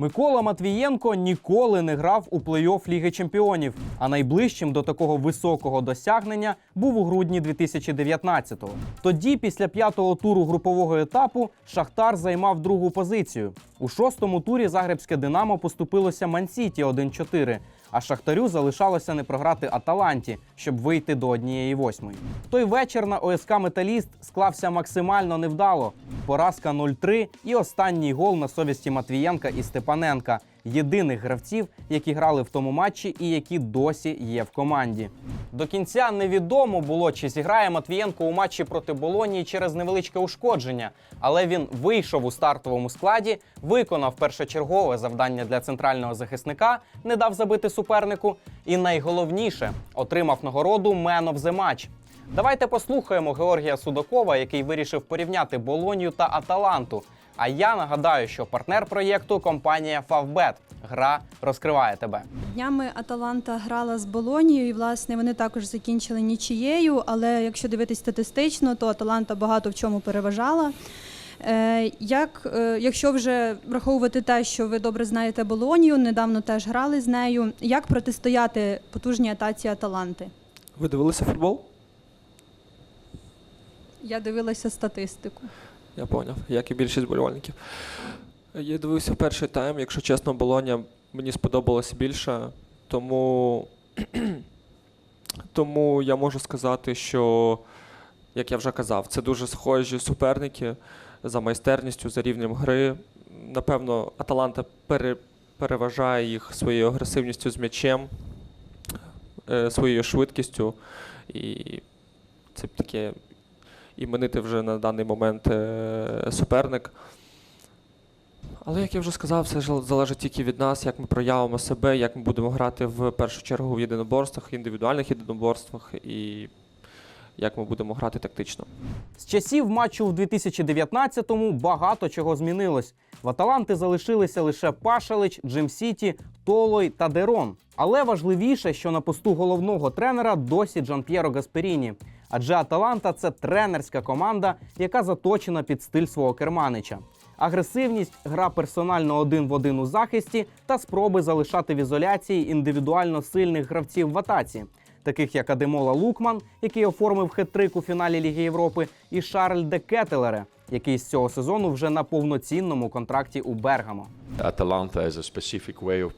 Микола Матвієнко ніколи не грав у плей-офф Ліги Чемпіонів, а найближчим до такого високого досягнення був у грудні 2019-го. Тоді, після п'ятого туру групового етапу, Шахтар займав другу позицію. У шостому турі Загребське Динамо поступилося Мансіті 1-4, а Шахтарю залишалося не програти Аталанті, щоб вийти до однієї восьмої. Той вечір на ОСК Металіст склався максимально невдало. Поразка 0-3 і останній гол на совісті Матвієнка і Степаненка єдиних гравців, які грали в тому матчі і які досі є в команді. До кінця невідомо було, чи зіграє Матвієнко у матчі проти Болонії через невеличке ушкодження, але він вийшов у стартовому складі, виконав першочергове завдання для центрального захисника, не дав забити супернику, і найголовніше отримав нагороду Man of the Match. Давайте послухаємо Георгія Судакова, який вирішив порівняти Болонію та Аталанту. А я нагадаю, що партнер проєкту компанія Favbet. Гра розкриває тебе. Днями Аталанта грала з Болонією, і власне вони також закінчили нічією. Але якщо дивитись статистично, то Аталанта багато в чому переважала. Е, як, е, якщо вже враховувати те, що ви добре знаєте Болонію, недавно теж грали з нею. Як протистояти потужній атаці Аталанти? Ви дивилися футбол? Я дивилася статистику. Я поняв, як і більшість болівальників. Я дивився перший тайм, якщо чесно, Болоня мені сподобалося більше, тому, тому я можу сказати, що, як я вже казав, це дуже схожі суперники за майстерністю, за рівнем гри. Напевно, Аталанта пере, переважає їх своєю агресивністю з м'ячем, е, своєю швидкістю. І це таке іменити вже на даний момент е, суперник. Але як я вже сказав, все залежить тільки від нас, як ми проявимо себе, як ми будемо грати в першу чергу в єдиноборствах, індивідуальних єдиноборствах і як ми будемо грати тактично. З часів матчу в 2019-му багато чого змінилось. В Аталанти залишилися лише Пашалич, Джим Сіті, Толой та Дерон. Але важливіше, що на посту головного тренера досі Джан П'єро Гасперіні. Адже Аталанта це тренерська команда, яка заточена під стиль свого керманича. Агресивність, гра персонально один в один у захисті та спроби залишати в ізоляції індивідуально сильних гравців в атаці, таких як Адемола Лукман, який оформив хет-трик у фіналі Ліги Європи, і Шарль де Кетелере, який з цього сезону вже на повноцінному контракті у Бергамо.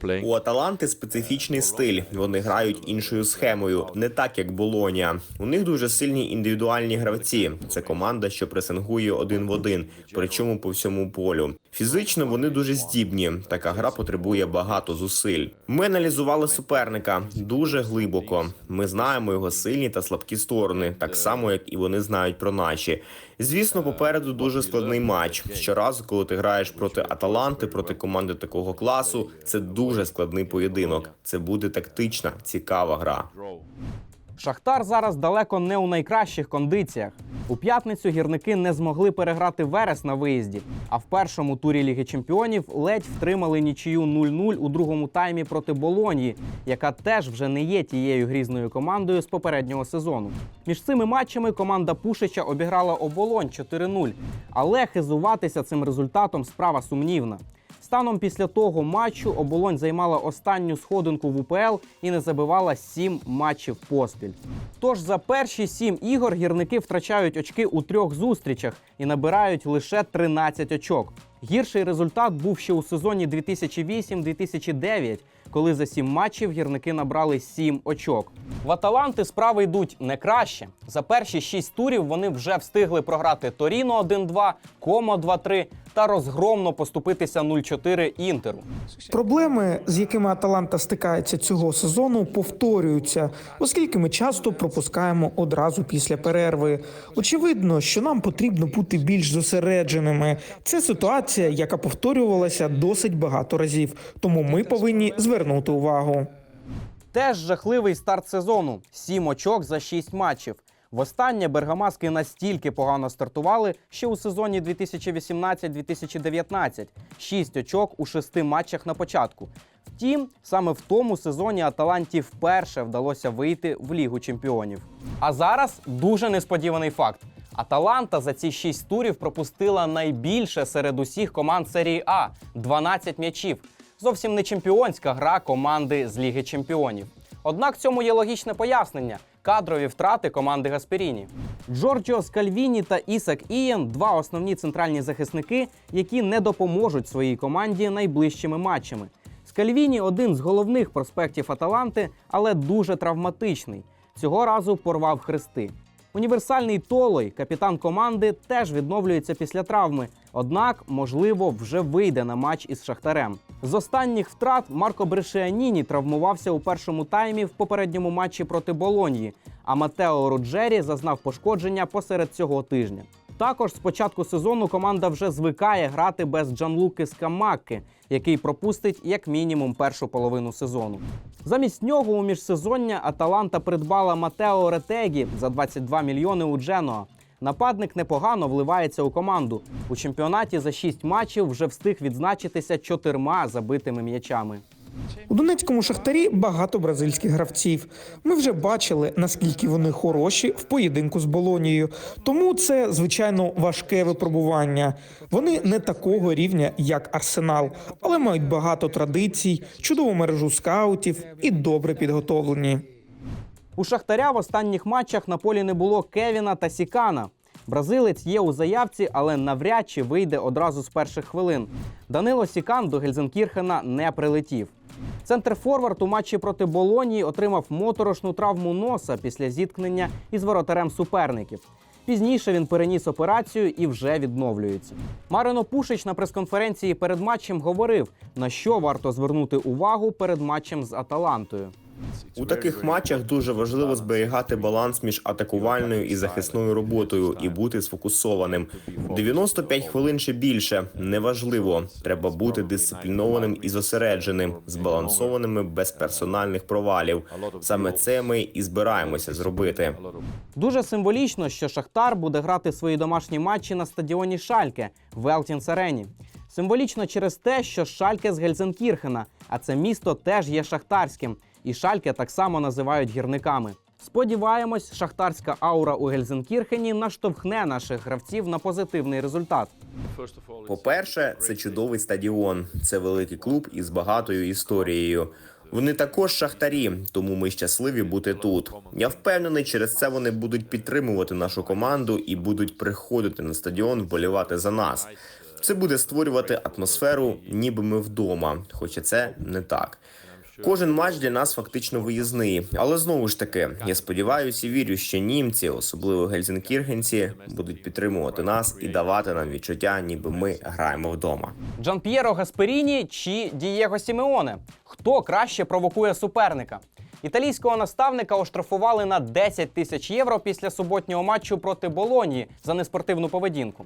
Playing. У Аталанти специфічний стиль. Вони грають іншою схемою, не так як Болонія. У них дуже сильні індивідуальні гравці. Це команда, що пресингує один в один, причому по всьому полю. Фізично вони дуже здібні. Така гра потребує багато зусиль. Ми аналізували суперника дуже глибоко. Ми знаємо його сильні та слабкі сторони, так само як і вони знають про наші. Звісно, попереду дуже складний матч. Щоразу, коли ти граєш проти Аталанти, проти команди такого класу, це дуже складний поєдинок. Це буде тактична, цікава гра. Шахтар зараз далеко не у найкращих кондиціях. У п'ятницю гірники не змогли переграти Верес на виїзді, а в першому турі Ліги Чемпіонів ледь втримали нічию 0-0 у другому таймі проти Болоньї, яка теж вже не є тією грізною командою з попереднього сезону. Між цими матчами команда Пушича обіграла оболонь 4-0, але хизуватися цим результатом справа сумнівна. Станом після того матчу оболонь займала останню сходинку в УПЛ і не забивала сім матчів поспіль. Тож за перші сім ігор гірники втрачають очки у трьох зустрічах і набирають лише 13 очок. Гірший результат був ще у сезоні 2008-2009, коли за сім матчів гірники набрали сім очок. В Аталанти справи йдуть не краще. За перші шість турів вони вже встигли програти Торіно 1-2, Комо 2-3 та розгромно поступитися 0-4 інтеру. Проблеми, з якими Аталанта стикається цього сезону, повторюються, оскільки ми часто пропускаємо одразу після перерви. Очевидно, що нам потрібно бути більш зосередженими. Це ситуація, яка повторювалася досить багато разів, тому ми повинні звернути увагу. Теж жахливий старт сезону: сім очок за шість матчів. Востаннє бергамаски настільки погано стартували ще у сезоні 2018-2019. Шість очок у шести матчах на початку. Втім, саме в тому сезоні Аталанті вперше вдалося вийти в Лігу чемпіонів. А зараз дуже несподіваний факт. Аталанта за ці шість турів пропустила найбільше серед усіх команд серії А 12 м'ячів. Зовсім не чемпіонська гра команди з Ліги Чемпіонів. Однак цьому є логічне пояснення кадрові втрати команди Гасперіні. Джорджіо Скальвіні та Ісак Ієн два основні центральні захисники, які не допоможуть своїй команді найближчими матчами. Скальвіні один з головних проспектів Аталанти, але дуже травматичний. Цього разу порвав хрести. Універсальний Толой, капітан команди, теж відновлюється після травми. Однак, можливо, вже вийде на матч із Шахтарем. З останніх втрат Марко Брешіаніні травмувався у першому таймі в попередньому матчі проти Болоньї, а Матео Роджері зазнав пошкодження посеред цього тижня. Також з початку сезону команда вже звикає грати без Джанлуки Скамакки, який пропустить як мінімум першу половину сезону. Замість нього у міжсезоння Аталанта придбала Матео Ретегі за 22 мільйони у Дженоа. Нападник непогано вливається у команду. У чемпіонаті за 6 матчів вже встиг відзначитися чотирма забитими м'ячами. У Донецькому шахтарі багато бразильських гравців. Ми вже бачили, наскільки вони хороші в поєдинку з Болонією. Тому це звичайно важке випробування. Вони не такого рівня, як Арсенал, але мають багато традицій, чудову мережу скаутів і добре підготовлені. У Шахтаря в останніх матчах на полі не було Кевіна та Сікана. Бразилець є у заявці, але навряд чи вийде одразу з перших хвилин. Данило Сікан до Гельзенкірхена не прилетів. Центр Форвард у матчі проти Болонії отримав моторошну травму носа після зіткнення із воротарем суперників. Пізніше він переніс операцію і вже відновлюється. Марино Пушич на прес-конференції перед матчем говорив, на що варто звернути увагу перед матчем з Аталантою. У таких матчах дуже важливо зберігати баланс між атакувальною і захисною роботою і бути сфокусованим. 95 хвилин чи більше неважливо. Треба бути дисциплінованим і зосередженим, збалансованими без персональних провалів. Саме це ми і збираємося зробити. Дуже символічно, що Шахтар буде грати свої домашні матчі на стадіоні Шальке в Елтінс Арені. Символічно через те, що Шальке з Гельзенкірхена, а це місто теж є шахтарським, і Шальке так само називають гірниками. Сподіваємось, шахтарська аура у Гельзенкірхені наштовхне наших гравців на позитивний результат. По-перше, це чудовий стадіон. Це великий клуб із багатою історією. Вони також шахтарі, тому ми щасливі бути тут. Я впевнений, через це вони будуть підтримувати нашу команду і будуть приходити на стадіон вболівати за нас. Це буде створювати атмосферу, ніби ми вдома, хоча це не так. Кожен матч для нас фактично виїзний, але знову ж таки, я сподіваюся і вірю, що німці, особливо гельзенкірхенці, будуть підтримувати нас і давати нам відчуття, ніби ми граємо вдома. Джан П'єро Гасперіні чи Дієго Сімеоне? Хто краще провокує суперника? Італійського наставника оштрафували на 10 тисяч євро після суботнього матчу проти Болонії за неспортивну поведінку.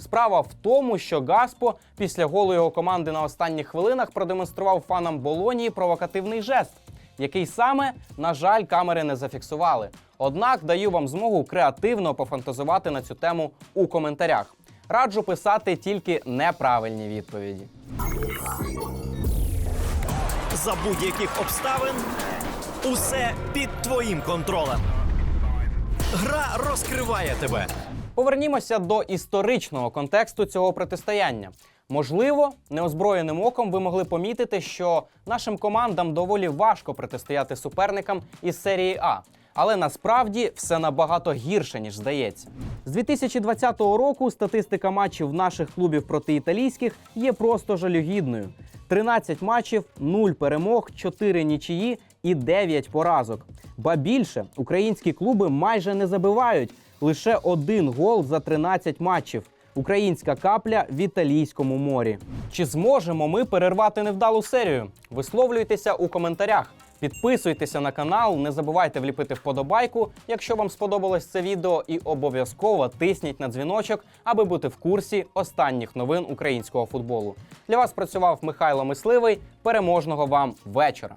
Справа в тому, що Гаспо після голу його команди на останніх хвилинах продемонстрував фанам Болонії провокативний жест, який саме, на жаль, камери не зафіксували. Однак даю вам змогу креативно пофантазувати на цю тему у коментарях. Раджу писати тільки неправильні відповіді. За будь-яких обставин усе під твоїм контролем. Гра розкриває тебе. Повернімося до історичного контексту цього протистояння. Можливо, неозброєним оком ви могли помітити, що нашим командам доволі важко протистояти суперникам із серії А. Але насправді все набагато гірше, ніж здається. З 2020 року статистика матчів наших клубів проти італійських є просто жалюгідною: 13 матчів, 0 перемог, 4 нічиї і 9 поразок. Ба більше українські клуби майже не забивають лише один гол за 13 матчів. Українська капля в італійському морі. Чи зможемо ми перервати невдалу серію? Висловлюйтеся у коментарях. Підписуйтеся на канал, не забувайте вліпити вподобайку, якщо вам сподобалось це відео, і обов'язково тисніть на дзвіночок, аби бути в курсі останніх новин українського футболу. Для вас працював Михайло Мисливий. Переможного вам вечора!